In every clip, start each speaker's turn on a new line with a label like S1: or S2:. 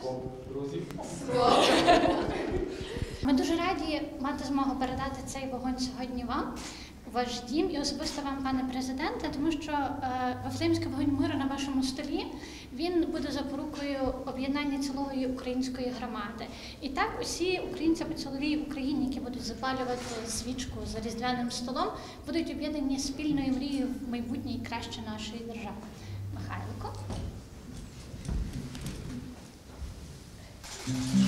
S1: Скоп.
S2: Ми дуже раді мати змогу передати цей вогонь сьогодні вам, ваш дім і особисто вам, пане президенте, тому що е, вогонь миру на вашому столі він буде запорукою об'єднання цілої української громади. І так усі українці по цілій Україні, які будуть запалювати свічку за різдвяним столом, будуть об'єднані спільною мрією в майбутнє краще нашої держави. Mm-hmm.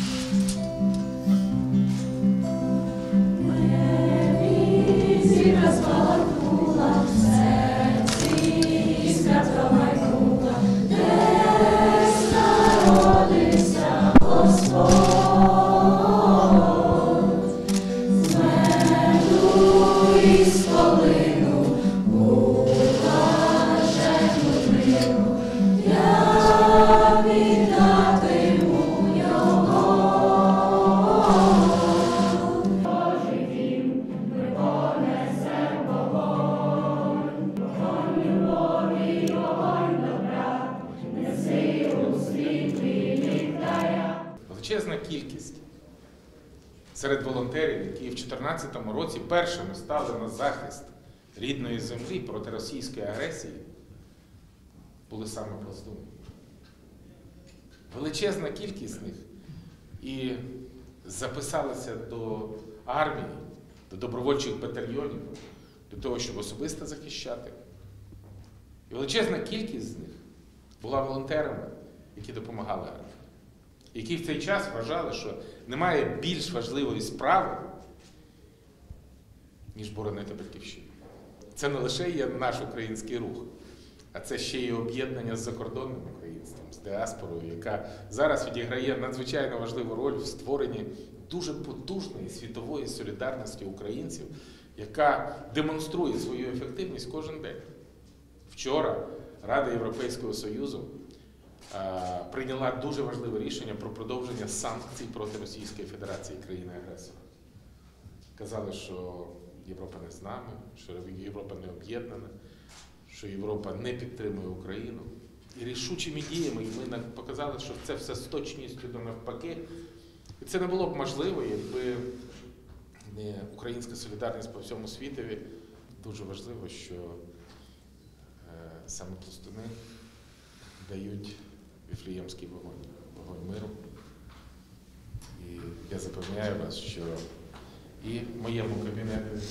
S1: Величезна кількість серед волонтерів, які в 2014 році першими стали на захист рідної землі проти російської агресії, були саме пластуни. Величезна кількість них і записалися до армії, до добровольчих батальйонів для того, щоб особисто захищати. І величезна кількість з них була волонтерами, які допомагали армії які в цей час вважали, що немає більш важливої справи, ніж боронити батьківщину. Це не лише є наш український рух, а це ще й об'єднання з закордонним українством, з діаспорою, яка зараз відіграє надзвичайно важливу роль в створенні дуже потужної світової солідарності українців, яка демонструє свою ефективність кожен день. Вчора Рада Європейського Союзу прийняла дуже важливе рішення про продовження санкцій проти Російської Федерації країни-агресора. Казали, що Європа не з нами, що Європа не об'єднана, що Європа не підтримує Україну. І рішучими діями ми показали, що це все з точністю до навпаки. І це не було б можливо, якби не українська солідарність по всьому світові. Дуже важливо, що е, саме пластуни дають віфліємський вогонь, вогонь миру. І я запевняю вас, що і в моєму кабінеті,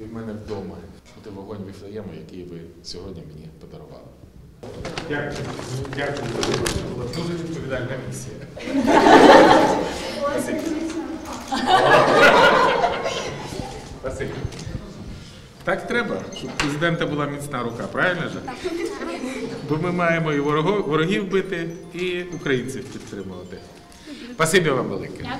S1: і в мене вдома буде вогонь віфлеєму, який ви сьогодні мені подарували. Дякую. Дякую. Це була дуже відповідальна місія. Спасибі. Так треба, щоб у президента була міцна рука, правильно же? Бо ми маємо і ворогів бити, і українців підтримувати. Спасибі вам велике.